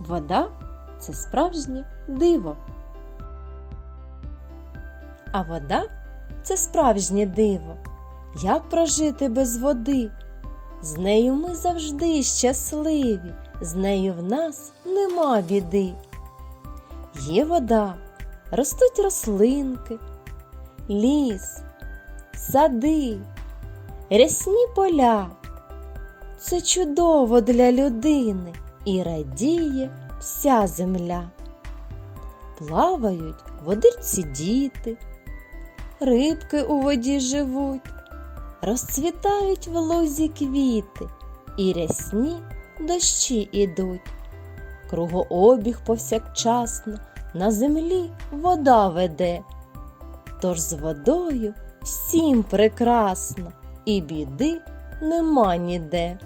Вода це справжнє диво. А вода це справжнє диво. Як прожити без води? З нею ми завжди щасливі, з нею в нас нема біди. Є вода, ростуть рослинки, ліс, сади, рясні поля. Це чудово для людини і радіє вся земля. Плавають в водичці діти, рибки у воді живуть, розцвітають в лузі квіти, і рясні дощі ідуть. Кругообіг повсякчасно на землі вода веде. Тож з водою всім прекрасно, і біди нема ніде.